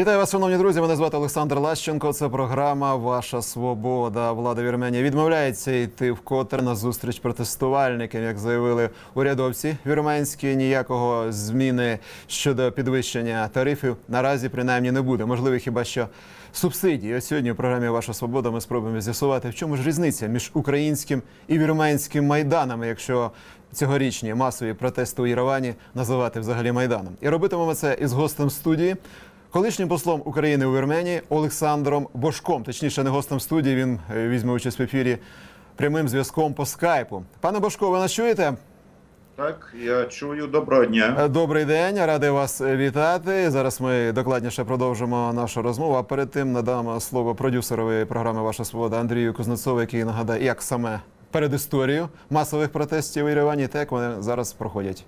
Вітаю вас, шановні друзі. Мене звати Олександр Лащенко. Це програма Ваша Свобода. Влада Вірменії відмовляється йти вкотре на зустріч протестувальникам, як заявили урядовці вірменські. Ніякого зміни щодо підвищення тарифів наразі принаймні не буде. Можливо, хіба що субсидії. Ось сьогодні у програмі Ваша Свобода ми спробуємо з'ясувати, в чому ж різниця між українським і вірменським майданами, якщо цьогорічні масові протести у Єревані називати взагалі майданом. І робитимемо це із гостем студії. Колишнім послом України у Вірменії Олександром Бошком, точніше, не гостем студії. Він е, візьме участь в ефірі прямим зв'язком по скайпу. Пане Бошко, ви нас чуєте? Так, я чую. Доброго дня. Е, Добрий день, радий вас вітати. Зараз ми докладніше продовжимо нашу розмову. А перед тим надам слово продюсерові програми Ваша свобода Андрію Кузнецову, який нагадає, як саме перед історією масових протестів у Єревані, так як вони зараз проходять.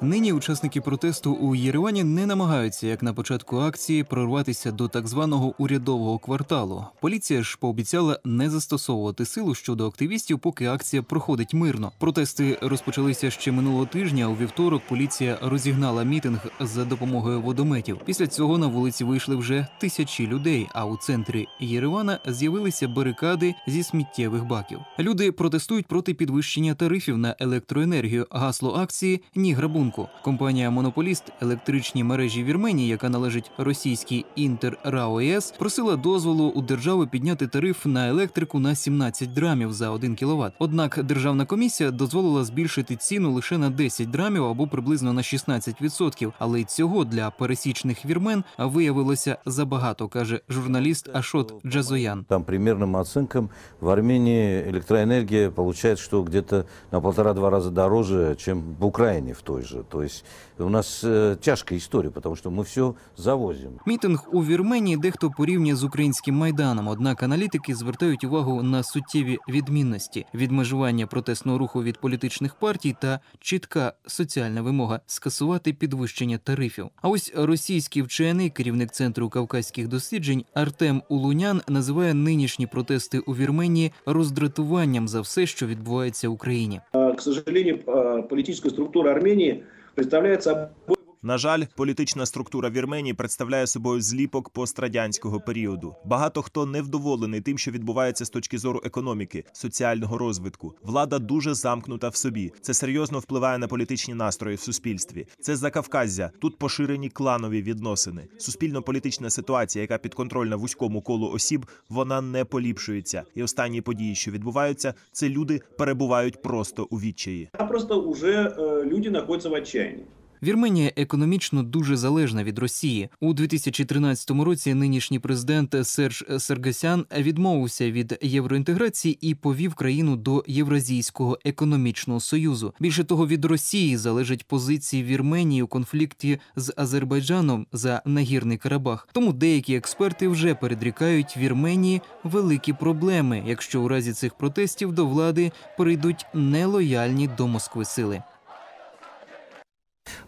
Нині учасники протесту у Єревані не намагаються, як на початку акції, прорватися до так званого урядового кварталу. Поліція ж пообіцяла не застосовувати силу щодо активістів, поки акція проходить мирно. Протести розпочалися ще минулого тижня. У вівторок поліція розігнала мітинг за допомогою водометів. Після цього на вулиці вийшли вже тисячі людей. А у центрі Єревана з'явилися барикади зі сміттєвих баків. Люди протестують проти підвищення тарифів на електроенергію. Гасло акції ні грабунку. Компанія Монополіст електричні мережі Вірменії, яка належить російській Інтер РАО ЄС, просила дозволу у держави підняти тариф на електрику на 17 драмів за 1 кВт. Однак державна комісія дозволила збільшити ціну лише на 10 драмів або приблизно на 16%. Але й цього для пересічних вірмен виявилося забагато, каже журналіст Ашот Джазоян. Там примерным оценкам в Армении электроэнергия получается, что где-то на полтора-два раза дороже, чем в Украине в той же. То есть у нас э, тяжкая история, потому что мы все завозим. Мітинг у Вірменії дехто порівнює з українським майданом. Однак аналітики звертають увагу на суттєві відмінності: відмежування протестного руху від політичних партій та чітка соціальна вимога скасувати підвищення тарифів. А ось російський вчений, керівник центру кавказьких досліджень Артем Улунян називає нинішні протести у Вірменії роздратуванням за все, що відбувається в Україні. К сожалению, э, политическая структура Армении представляет собой На жаль, політична структура Вірменії представляє собою зліпок пострадянського періоду. Багато хто невдоволений тим, що відбувається з точки зору економіки, соціального розвитку. Влада дуже замкнута в собі. Це серйозно впливає на політичні настрої в суспільстві. Це Закавказя. Тут поширені кланові відносини. Суспільно-політична ситуація, яка підконтрольна вузькому колу осіб, вона не поліпшується. І останні події, що відбуваються, це люди перебувають просто у відчаї. просто уже э, люди находятся в отчаянии. Вірменія економічно дуже залежна від Росії. У 2013 році нинішній президент Серж Саргасян відмовився від євроінтеграції і повів країну до Євразійського економічного союзу. Більше того, від Росії залежать позиції Вірменії у конфлікті з Азербайджаном за нагірний Карабах. Тому деякі експерти вже передрікають Вірменії великі проблеми, якщо у разі цих протестів до влади прийдуть нелояльні до Москви сили.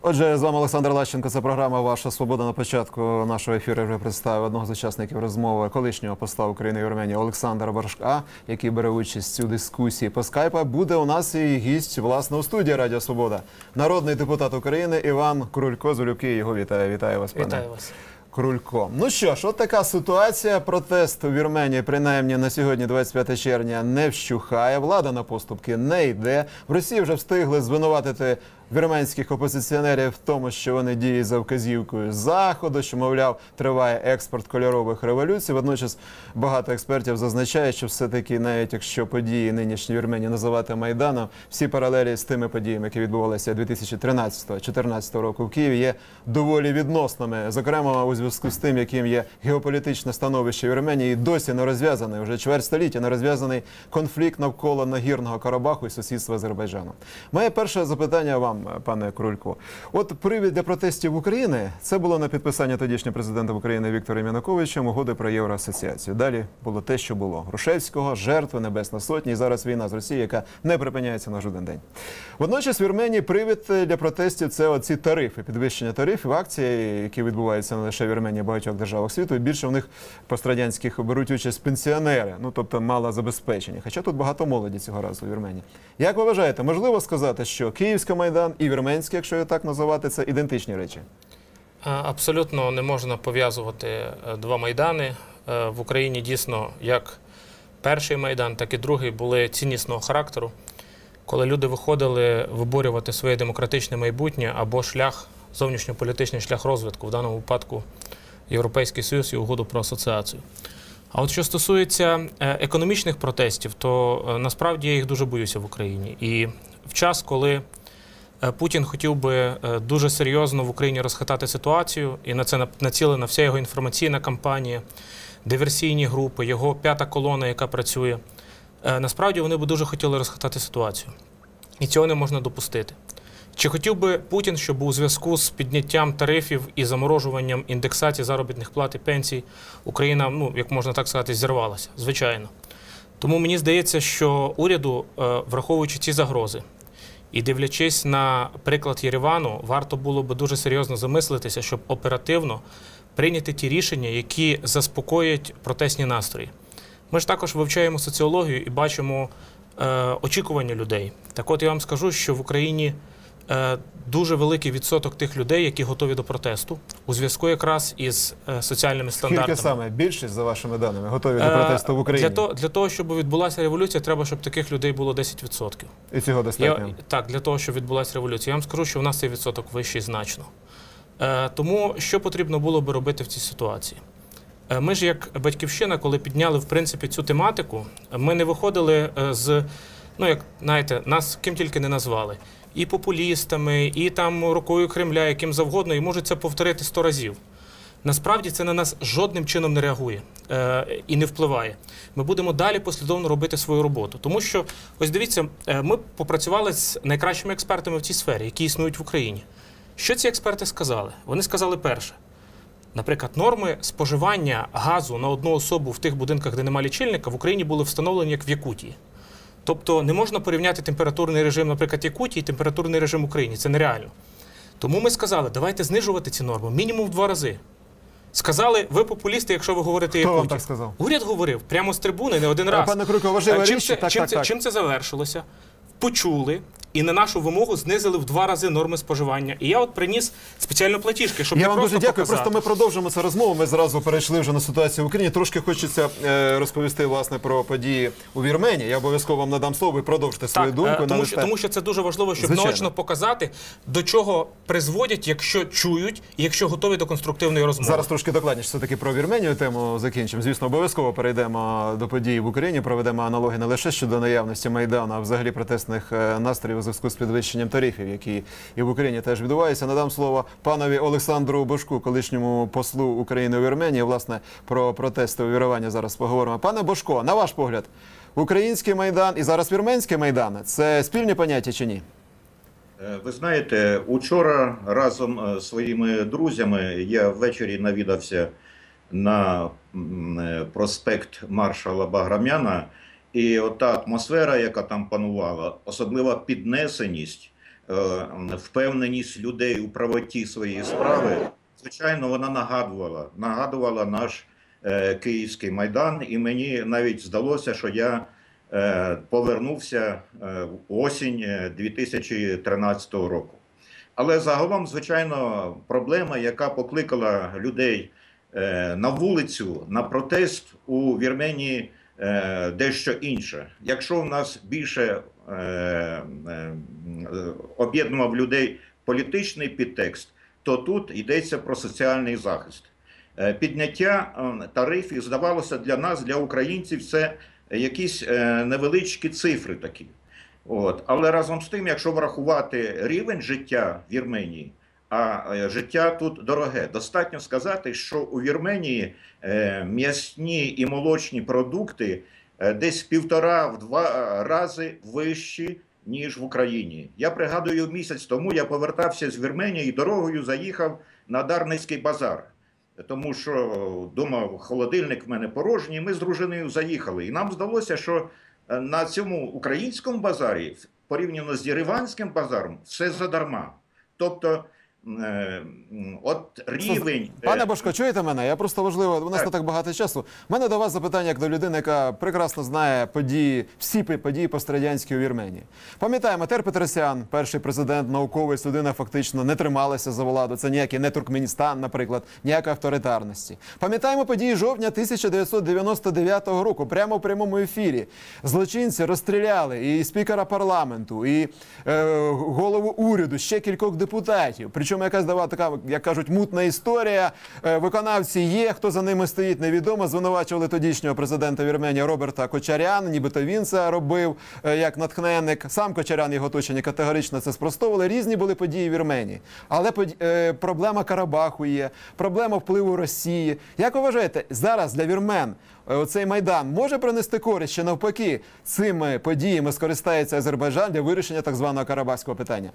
Отже, з вами Олександр Лащенко. Це програма Ваша свобода на початку нашого ефіру. Вже представив одного з учасників розмови колишнього посла України в Вірменії Олександра Баршка, який бере участь у дискусії по скайпа. Буде у нас і гість власне у студії Радіо Свобода, народний депутат України Іван Крулько Зулюки. Його вітаю. Вітаю вас, пане. Вітаю вас. Крулько. Ну що ж, от така ситуація. Протест у Вірменії, принаймні на сьогодні, 25 червня, не вщухає. Влада на поступки не йде. В Росії вже встигли звинуватити вірменських опозиціонерів в тому, що вони діють за вказівкою заходу, що мовляв триває експорт кольорових революцій. Водночас багато експертів зазначають, що все-таки, навіть якщо події нинішні Вірменії називати майданом, всі паралелі з тими подіями, які відбувалися 2013-2014 року в Києві, є доволі відносними. Зокрема, у зв'язку з тим, яким є геополітичне становище Вірменії, і досі не розв'язаний вже чверть століття, не розв'язаний конфлікт навколо нагірного Карабаху і сусідства Азербайджану. Моє перше запитання вам, пане Крулько. От привід для протестів України це було на підписання тодішнього президента України Віктора Януковича угоди про євроасоціацію. Далі було те, що було Грушевського, жертви Небесна Сотні, і зараз війна з Росією, яка не припиняється на жоден день. Водночас в Вірменії привід для протестів це оці тарифи, підвищення тарифів, акції, які відбуваються не лише в Вірменії, а в багатьох державах світу. І більше в них пострадянських беруть участь пенсіонери, ну тобто мало забезпечення. Хоча тут багато молоді цього разу у Вірменії. Як ви вважаєте, можливо сказати, що Київський майдан і Вірменський, якщо його так називати, це ідентичні речі? Абсолютно не можна пов'язувати е, два майдани. Е, В Україні дійсно як перший майдан, так і другий були ціннісного характеру, коли люди виходили виборювати своє демократичне майбутнє або шлях, зовнішньополітичний шлях розвитку, в даному випадку Європейський Союз і угоду про асоціацію. А от що стосується е, економічних протестів, то насправді я їх дуже боюся в Україні. І в час, коли Путін хотів би е, дуже серйозно в Україні розхитати ситуацію, і на це націлена вся його інформаційна кампанія, диверсійні групи, його п'ята колона, яка працює. Е, Насправді вони би дуже хотіли розхитати ситуацію. І цього не можна допустити. Чи хотів би Путін, щоб у зв'язку з підняттям тарифів і заморожуванням індексації заробітних плат і пенсій Україна, ну як можна так сказати, зірвалася? Звичайно. Тому мені здається, що уряду, е, враховуючи ці загрози, і дивлячись на приклад Єревану, варто було би дуже серйозно замислитися, щоб оперативно прийняти ті рішення, які заспокоять протестні настрої. Ми ж також вивчаємо соціологію і бачимо е, очікування людей. Так от я вам скажу, що в Україні дуже великий відсоток тих людей, які готові до протесту, у зв'язку якраз із е, соціальними стандартами. Скільки саме більшість за вашими даними готові до Е, протесту в Україні? Для того, для того, щоб відбулася революція, треба, щоб таких людей було 10%. І цього достатньо. Я, так, для того, щоб відбулася революція. Я вам скажу, що в нас цей відсоток вищий значно. Е, тому що потрібно було би робити в цій ситуації? Е, ми ж, як батьківщина, коли підняли в принципі цю тематику, ми не виходили е, з, ну як знаєте, нас ким тільки не назвали. І популістами, і там рукою Кремля, яким завгодно, і можуть це повторити сто разів. Насправді це на нас жодним чином не реагує е, і не впливає. Ми будемо далі послідовно робити свою роботу. Тому що, ось дивіться, е, ми попрацювали з найкращими експертами в цій сфері, які існують в Україні. Що ці експерти сказали? Вони сказали перше. Наприклад, норми споживання газу на одну особу в тих будинках, де немає лічильника, в Україні були встановлені як в Якутії. Тобто не можна порівняти температурний режим, наприклад, Якутії і температурний режим України. Це нереально. Тому ми сказали, давайте знижувати ці норми мінімум в два рази. Сказали, ви популісти, якщо ви говорите Хто вам так сказав? Уряд говорив прямо з трибуни не один раз. Пане Круко, важлива чим річ. це, Так, чим, так, це, так. чим це завершилося? Почули і на нашу вимогу знизили в два рази норми споживання. І я от приніс спеціально платіжки, щоб Я вам дуже дякую. показати. Просто ми продовжимо цю розмову. Ми зразу перейшли вже на ситуацію в Україні. Трошки хочеться е, розповісти власне про події у Вірменії. Я обов'язково вам надам слово і продовжите свою Так, думку. е, тому, що, тому що це дуже важливо, щоб Звичайно. наочно показати, до чого призводять, якщо чують, і якщо готові до конструктивної розмови. Зараз трошки докладніше все-таки про Вірменію тему закінчимо. Звісно, обов'язково перейдемо до подій в Україні, проведемо аналоги не лише щодо наявності Майдану, а взагалі протестних е, настроїв зв'язку з підвищенням тарифів, які і в Україні теж відбуваються. Надам слово панові Олександру Бошку, колишньому послу України у Вірменії. Власне, про протести у віруванні зараз поговоримо. Пане Бошко, на ваш погляд, український майдан і зараз вірменський майдан це спільні поняття чи ні? Е, Ви знаєте, учора разом е, з своїми друзями я ввечері навідався на е, проспект маршала Баграмяна, і ота атмосфера, яка там панувала, особлива піднесеність, е, впевненість людей у правоті своєї справи, звичайно, вона нагадувала, нагадувала наш е, київський майдан, і мені навіть здалося, що я е, повернувся в осінь е, 2013 року. Але загалом, звичайно, проблема, яка покликала людей на вулицю, на протест у Вірменії е, дещо інше. Якщо в нас більше е, е, об'єднував людей політичний підтекст, то тут йдеться про соціальний захист. Підняття тарифів здавалося для нас, для українців, це якісь невеличкі цифри такі. От. Але разом з тим, якщо врахувати рівень життя в Вірменії, а е, життя тут дороге, достатньо сказати, що у Вірменії е, м'ясні і молочні продукти е, десь в півтора-два рази вищі, ніж в Україні. Я пригадую, місяць тому я повертався з Вірменії і дорогою заїхав на Дарницький базар. Тому що думав, холодильник в мене порожній. Ми з дружиною заїхали. І нам здалося, що на цьому українському базарі, порівняно з Єреванським базаром, все задарма. Тобто от рівень. е, Пане Бошко, чуєте мене? Я просто важливо, у нас Так. не так багато часу. У мене до вас запитання як до людини, яка прекрасно знає події, всі події пострадянські у Вірменії. Пам'ятаємо, Тер Петросян, перший президент, науковець, людина фактично не трималася за владу. Це ніякий не Туркменістан, наприклад, ніякої авторитарності. Пам'ятаємо події жовтня 1999 року, прямо в прямому ефірі. Злочинці розстріляли і спікера парламенту, і е, голову уряду, ще кількох депутатів. Причому якась дава така, як кажуть, мутна історія. Е, виконавці є, хто за ними стоїть, невідомо. Звинувачували тодішнього президента Вірменії Роберта Кочарян, нібито він це робив е, як натхненник. Сам Кочарян його оточення категорично це спростовували. Різні були події в Вірменії. Але е, проблема Карабаху є, проблема впливу Росії. Як ви вважаєте, зараз для вірмен оцей майдан може принести користь чи навпаки цими подіями скористається Азербайджан для вирішення так званого карабахського питання?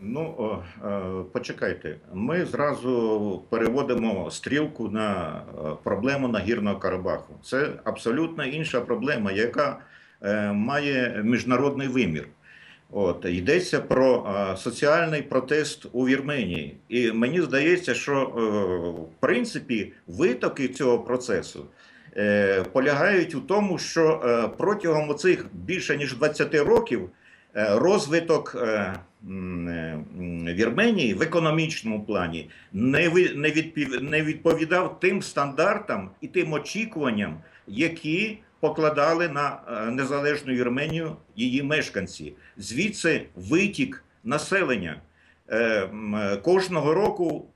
Ну, е, почекайте. Ми зразу переводимо стрілку на е, проблему Нагірного Карабаху. Це абсолютно інша проблема, яка е, має міжнародний вимір. От йдеться про соціальний протест у Вірменії, і мені здається, що в принципі витоки цього процесу полягають у тому, що протягом цих більше ніж 20 років розвиток Вірменії в економічному плані не не відповідав тим стандартам і тим очікуванням, які покладали на е, незалежну Вірменію її мешканці. Звідси витік населення. Е, е, Кожного року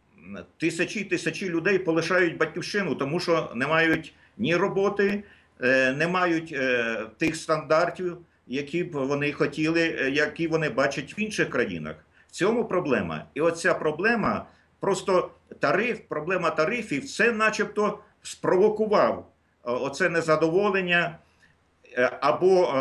тисячі тисячі людей полишають батьківщину, тому що не мають ні роботи, е, не мають е, тих стандартів, які б вони хотіли, е, які вони бачать в інших країнах. В цьому проблема. І оця проблема, просто тариф, проблема тарифів, це начебто спровокував е, оце незадоволення. Е, Або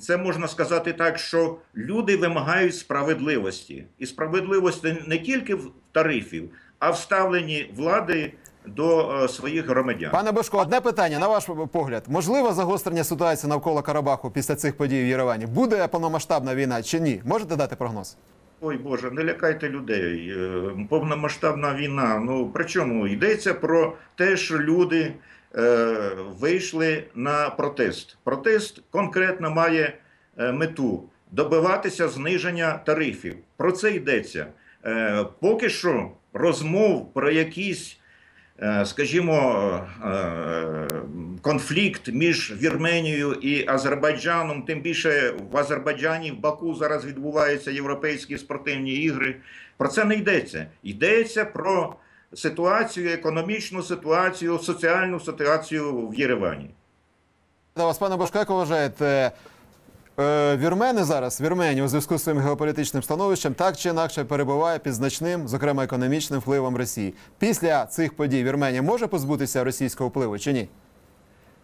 це можна сказати так, що люди вимагають справедливості, і справедливості не тільки в тарифів, а в ставленні влади до е, своїх громадян. Пане Бошко, одне питання на ваш погляд. Можливо загострення ситуації навколо Карабаху після цих подій в Єревані? Буде повномасштабна війна чи ні? Можете дати прогноз? Ой Боже, не лякайте людей. Е, Повномасштабна війна. Ну при чому йдеться про те, що люди е, вийшли на протест. Протест конкретно має е, мету добиватися зниження тарифів. Про це йдеться. Е, поки що розмов про якісь. Е, Скажімо, е, конфлікт між Вірменією і Азербайджаном, тим більше в Азербайджані, в Баку зараз відбуваються європейські спортивні ігри. Про це не йдеться. Йдеться про ситуацію, економічну ситуацію, соціальну ситуацію в Єревані. До вас, пане Бошко, як вважаєте, вірмени зараз, Вірменія у зв'язку з своїм геополітичним становищем так чи інакше перебуває під значним, зокрема економічним впливом Росії. Після цих подій Вірменія може позбутися російського впливу чи ні?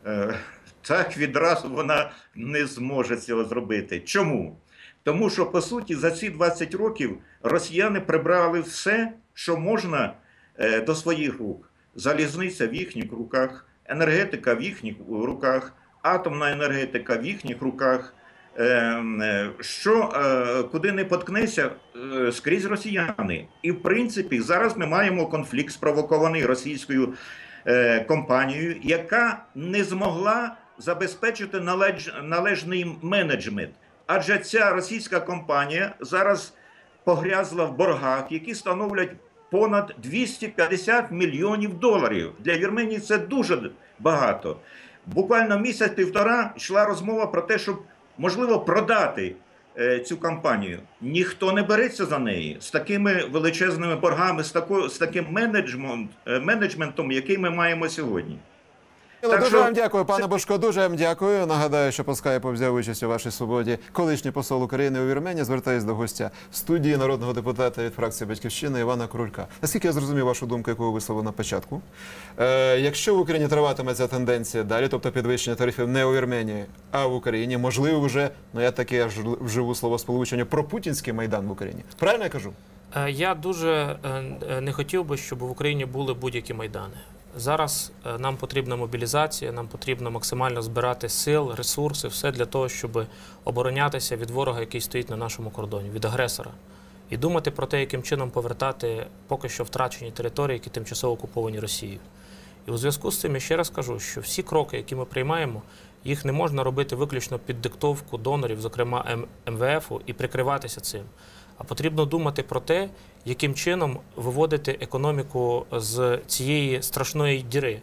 Е, Так відразу вона не зможе цього зробити. Чому? Тому що по суті за ці 20 років росіяни прибрали все, що можна е, до своїх рук. Залізниця в їхніх руках, енергетика в їхніх руках, атомна енергетика в їхніх руках. Е, е, Що е, куди не поткнеться, е, скрізь росіяни. І в принципі зараз ми маємо конфлікт, спровокований російською компанією, яка не змогла забезпечити належ, належний менеджмент. Адже ця російська компанія зараз погрязла в боргах, які становлять понад 250 мільйонів доларів. Для Вірменії це дуже багато. Буквально місяць-півтора йшла розмова про те, щоб можливо продати е, цю компанію. Ніхто не береться за неї з такими величезними боргами, з такою з таким е, менеджментом, який ми маємо сьогодні. Так дуже що вам дякую, пане Бошко. Дуже вам дякую. Нагадаю, що по скайпу взяв участь у вашій свободі колишній посол України у Вірменії. Звертаюсь до гостя студії народного депутата від фракції Батьківщини Івана Крулька. Наскільки я зрозумів вашу думку, яку ви висловили на початку? Е, якщо в Україні триватиме ця тенденція далі, тобто підвищення тарифів не у Вірменії, а в Україні, можливо, вже ну я таке вживу слово сполучення про путінський майдан в Україні. Правильно я кажу? Е, Я дуже е, е, не хотів би, щоб в Україні були будь-які майдани. Зараз е, нам потрібна мобілізація, нам потрібно максимально збирати сил, ресурси, все для того, щоб оборонятися від ворога, який стоїть на нашому кордоні, від агресора. і думати про те, яким чином повертати поки що втрачені території, які тимчасово окуповані Росією. І у зв'язку з цим я ще раз кажу, що всі кроки, які ми приймаємо, їх не можна робити виключно під диктовку донорів, зокрема М- МВФ, і прикриватися цим. А потрібно думати про те, яким чином виводити економіку з цієї страшної діри.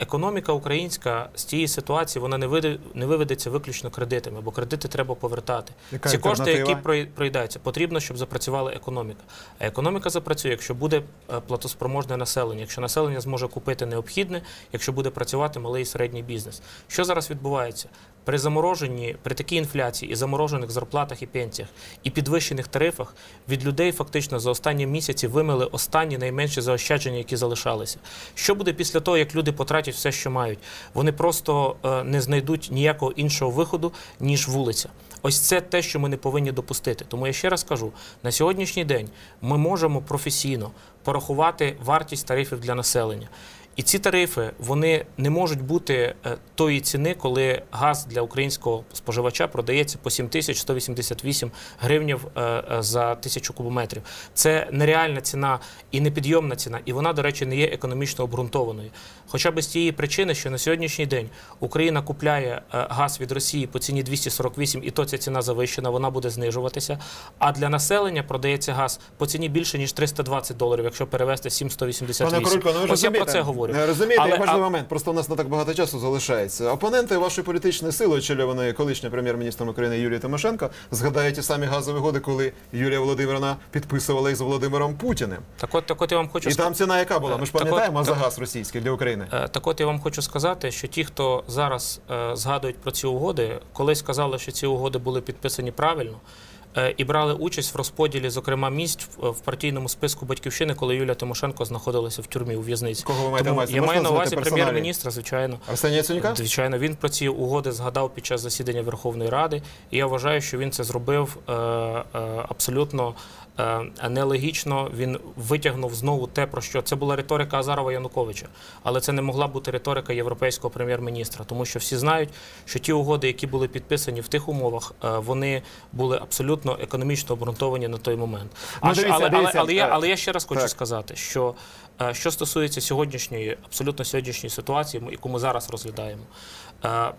Економіка українська з цієї ситуації вона не виде, не виведеться виключно кредитами, бо кредити треба повертати. Яка Ці кошти, які альтернатива? прой- пройдуться, потрібно, щоб запрацювала економіка. А економіка запрацює, якщо буде е, платоспроможне населення, якщо населення зможе купити необхідне, якщо буде працювати малий і середній бізнес. Що зараз відбувається? При замороженні, при такій інфляції і заморожених зарплатах і пенсіях і підвищених тарифах від людей фактично за останні місяці вимили останні найменші заощадження, які залишалися. Що буде після того, як люди потратять все, що мають? Вони просто е, не знайдуть ніякого іншого виходу, ніж вулиця. Ось це те, що ми не повинні допустити. Тому я ще раз кажу: на сьогоднішній день ми можемо професійно порахувати вартість тарифів для населення. І ці тарифи вони не можуть бути е, тої ціни, коли газ для українського споживача продається по 7188 гривнів е, е, за тисячу кубометрів. Це нереальна ціна і непідйомна ціна, і вона, до речі, не є економічно обґрунтованою. Хоча б з тієї причини, що на сьогоднішній день Україна купляє газ від Росії по ціні 248, і то ця ціна завищена, вона буде знижуватися. А для населення продається газ по ціні більше ніж 320 доларів, якщо перевести 7188. Пане Крулько, ну Ось я про це говорю. Е, Розумієте, Але- як важливий а- момент. Просто у нас не так багато часу залишається. Опоненти вашої політичної сили, очолюваної колишня прем'єр-міністром України Юлія Тимошенко, згадають ті самі газові годи, коли Юлія Володимирівна підписувала їх з Володимиром Путіним. Так от, так от я вам хочу І там ціна яка була? Ми ж Так пам'ятаємо за газ російський для України. Е, Так от я вам хочу сказати, що ті, хто зараз е, згадують про ці угоди, колись казали, що ці угоди були підписані правильно. Е, І брали участь в розподілі, зокрема, місць в, партійному списку батьківщини, коли Юлія Тимошенко знаходилася в тюрмі у в'язниці. Кого ви маєте Тому я маю на увазі прем'єр-міністра, звичайно. Арсенія Яценюка? Звичайно, він про ці угоди згадав під час засідання Верховної Ради, і я вважаю, що він це зробив е, е, абсолютно нелогічно. Він витягнув знову те, про що це була риторика Азарова Януковича, але це не могла бути риторика європейського прем'єр-міністра, тому що всі знають, що ті угоди, які були підписані в тих умовах, е, вони були абсолютно економічно обґрунтовані на той момент. Ну, А дивіться, але, дивіться, але, але, я, е, але я ще раз хочу так. сказати, що е, що стосується сьогоднішньої, абсолютно сьогоднішньої ситуації, яку ми зараз розглядаємо. е,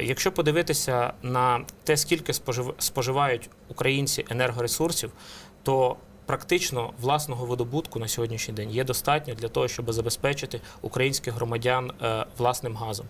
Якщо подивитися на те, скільки спожив- споживають українці енергоресурсів, то практично власного видобутку на сьогоднішній день є достатньо для того, щоб забезпечити українських громадян е, власним газом.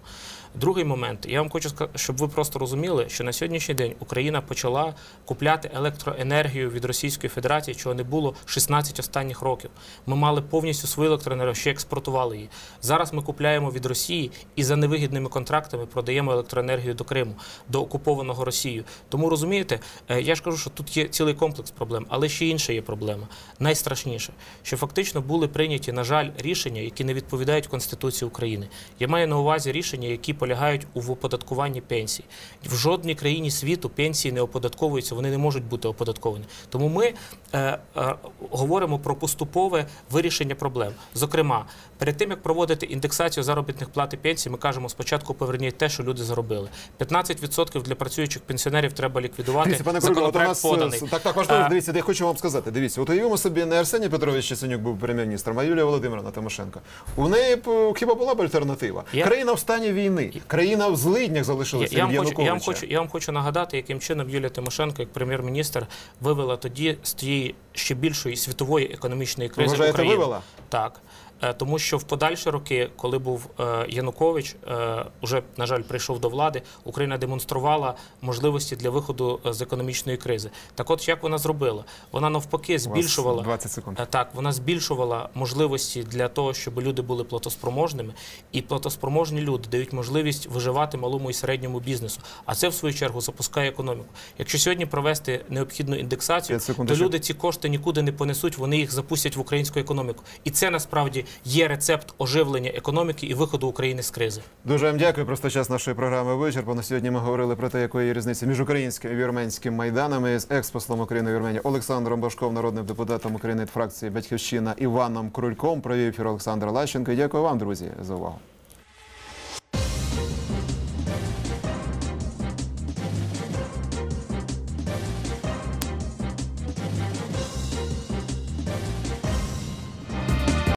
Другий момент, я вам хочу сказати, щоб ви просто розуміли, що на сьогоднішній день Україна почала купляти електроенергію від Російської Федерації, чого не було 16 останніх років. Ми мали повністю свою електроенергію, ще експортували її. Зараз ми купляємо від Росії і за невигідними контрактами продаємо електроенергію до Криму, до окупованого Росією. Тому розумієте, е, я ж кажу, що тут є цілий комплекс проблем, але ще інша є проблема. Найстрашніше, що фактично були прийняті, на жаль, рішення, які не відповідають Конституції України. Я маю на увазі рішення, які полягають у оподаткуванні пенсій. В жодній країні світу пенсії не оподатковуються, вони не можуть бути оподатковані. Тому ми е, е, говоримо про поступове вирішення проблем. Зокрема, перед тим як проводити індексацію заробітних плат і пенсій, ми кажемо спочатку поверніть те, що люди заробили. 15% для працюючих пенсіонерів треба ліквідувати. Дивіться, пане Крулько, от у нас поданий. е, так, так важливо. Дивіться, я хочу вам сказати. Дивіться, от уявимо собі не Арсеній Петрович Яценюк був прем'єр-міністром, а Юлія Володимирівна Тимошенко. У неї б, хіба була б альтернатива? Я- Країна в стані війни, країна в злиднях залишилася я, від вам хочу, я, вам хочу, я вам хочу нагадати, яким чином Юлія Тимошенко, як прем'єр-міністр, вивела тоді з тієї ще більшої світової економічної кризи вважаєте, Україну. вивела? Так. Е, Тому що в подальші роки, коли був е, Янукович, е, уже, на жаль, прийшов до влади, Україна демонструвала можливості для виходу е, з економічної кризи. Так от, як вона зробила? Вона навпаки збільшувала 20 секунд. Е, Так, вона збільшувала можливості для того, щоб люди були платоспроможними, і платоспроможні люди дають можливість виживати малому і середньому бізнесу. А це в свою чергу запускає економіку. Якщо сьогодні провести необхідну індексацію, то люди ці кошти нікуди не понесуть, вони їх запустять в українську економіку. І це насправді є рецепт оживлення економіки і виходу України з кризи. Дуже вам дякую. Просто час нашої програми вичерпано. Сьогодні ми говорили про те, якої є різниця між українським і вірменським майданами з експослом України Вірменії Олександром Башков, народним депутатом України від фракції Батьківщина Іваном Крульком. Провів ефір Олександр Лащенко. Дякую вам, друзі, за увагу.